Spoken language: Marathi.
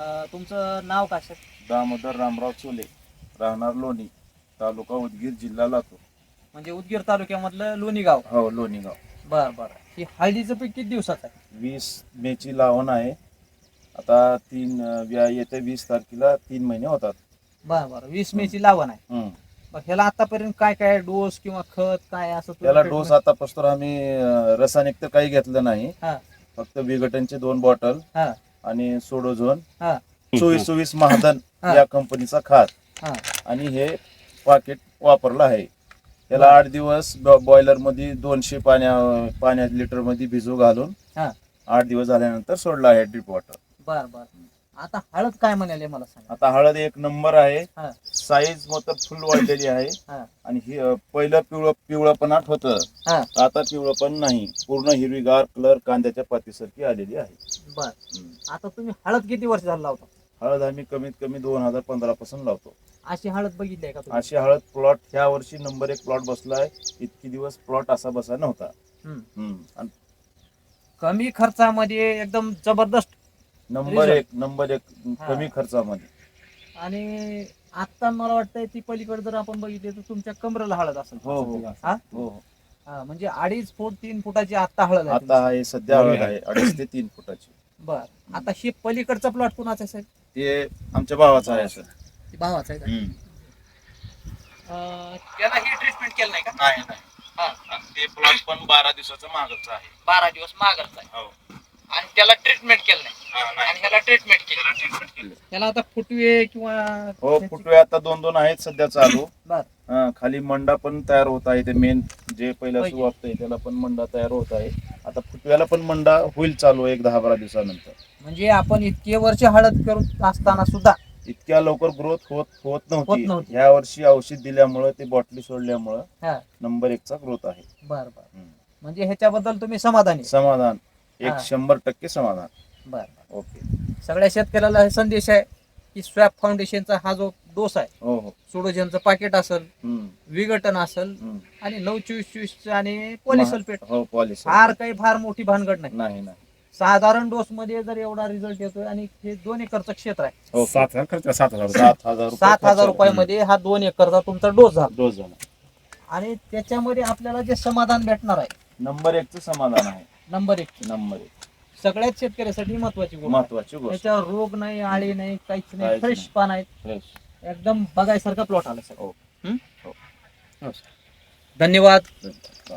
अं, तुमचं नाव काय सर? दामोदर रामराव चोले राहणार लोणी तालुका उदगीर जिल्हा लातूर. म्हणजे उदगीर तालुक्यामधलं लोणी गाव हो लोणीगाव. बर बर. ही हळदीचं पीक किती दिवसात आहे? वीस मेची लावण आहे. आता तीन अं, व्या- येत्या वीस तारखेला तीन महिने होतात. बर बर. वीस मेची लावण आहे. हम्म. मग ह्याला आतापर्यंत काय काय डोस किंवा खत काय असं तुम्ही त्याला treatment- डोस आतापासून आम्ही अं, रासायनिक तर काही घेतलं नाही. हा. फक्त विघटनचे दोन बॉटल. हा. आणि सोडोझोन हा. चोवीस चोवीस महादन हा. या कंपनीचा खात. हा. आणि हे पाकिट वापरलं आहे. त्याला आठ दिवस बॉयलरमध्ये दोनशे पाण्या पाण्या लिटरमध्ये भिजू घालून हा. आठ दिवस झाल्यानंतर सोडलं आहे ड्रिप वॉटर. बर बर. आता हळद काय म्हणाले मला सांगा. आता हळद एक नंबर आहे. हा. साईज मग फुल वाढलेली आहे. हा. आणि ही अं, पहिलं पिवळं पिवळपणाट होतं. हा. आता पिवळपण नाही. पूर्ण हिरवीगार कलर कांद्याच्या पातीसारखी आलेली आहे. बर. हम्म. आता तुम्ही हळद किती वर्ष झालं लावता? हळद आम्ही कमीत कमी दोन हजार पंधरा पासून लावतो. अशी हळद बघितली आहे का तुम्ही? अशी हळद प्लॉट ह्या वर्षी नंबर एक प्लॉट बसलाय. इतकी दिवस प्लॉट असा बसा नव्हता. हम्म. हम्म. आणि कमी खर्चामध्ये एकदम जबरदस्त नंबर Result. एक नंबर एक हा. कमी खर्चामध्ये. आणि आता मला वाटतंय ती पलीकडे जर आपण बघितली तर तुमच्या कमरेला हळद असेल. हो हो. हा? हो हो. हा, म्हणजे अडीच फूट तीन फुटाची आता हळद आहे आता आहे सध्या हळद आहे अडीच ते तीन फुटाची. तुमची. बर. आता ही पलीकडचा प्लॉट कुणाचा आहे साहेब? ते आमच्या भावाचं आहे सर. ती भावाचा आहे का? हम्म. अं, त्याला ही ट्रीटमेंट केलं नाही का? नाही नाही. हा आणि ते प्लॉट पण बारा दिवसाचा मागचा आहे. बारा दिवस मागरचा आहे. हो. आणि त्याला ट्रीटमेंट केलं नाही. नाही. आणि ह्याला ट्रीटमेंट केली. त्याला treatment केलं. त्याला आता फुटवे किंवा हो फुटवे आता दोन दोन आहेत सध्या चालू. हा, खाली मंडा पण तयार होत आहे. ते मेन जे पहिला. सुवापत आहे त्याला पण मंडा तयार होत आहे. आता फुटव्याला पण मंडा होईल चालू एक दहा बारा दिवसानंतर. म्हणजे आपण इतके वर्ष हळद करत असताना सुद्धा इतक्या लवकर ग्रोथ होत होत होत नव्हती. नव्हती. ह्या वर्षी औषध दिल्यामुळे ते बॉटली सोडल्यामुळं हा. नंबर एकचा ग्रोथ आहे. बर बर. हम्म. म्हणजे ह्याच्याबद्दल तुम्ही समाधानी? समाधान. एक. शंभर टक्के समाधान. बर ओके. सगळ्या शेतकऱ्याला हे संदेश आहे की स्वॅप फाउंडेशनचा हा जो डोस आहे हो हो. सोडोजनचं पाकिट असेल हम्म, विघटन असेल हम्म. आणि नऊ चोवीस चोवीस आणि पॉलिसल्फेट. हो पॉलिसी फार काही फार मोठी भानगड नाही. नाही नाही. साधारण डोस मध्ये जर एवढा रिझल्ट येतोय आणि हे दोन एकरचं क्षेत्र आहे. हो सात हजार खर्च सात हजार रुपये. सात हजार सात रुपयामध्ये हा दोन एकरचा तुमचा डोस झाला. डोस झाला. आणि त्याच्यामध्ये आपल्याला जे समाधान भेटणार आहे. नंबर एकचं समाधान आहे. नंबर एक. नंबर एक. सगळ्याच शेतकऱ्यासाठी महत्वाची गोष्ट. महत्वाची गोष्ट. त्याच्यावर रोग नाही आळी नाही काहीच नाही काहीच फ्रेश नाही. पान आहेत. फ्रेश एकदम बघायसारखा प्लॉट आला सर हो. हं? हो. धन्यवाद. चालतंय.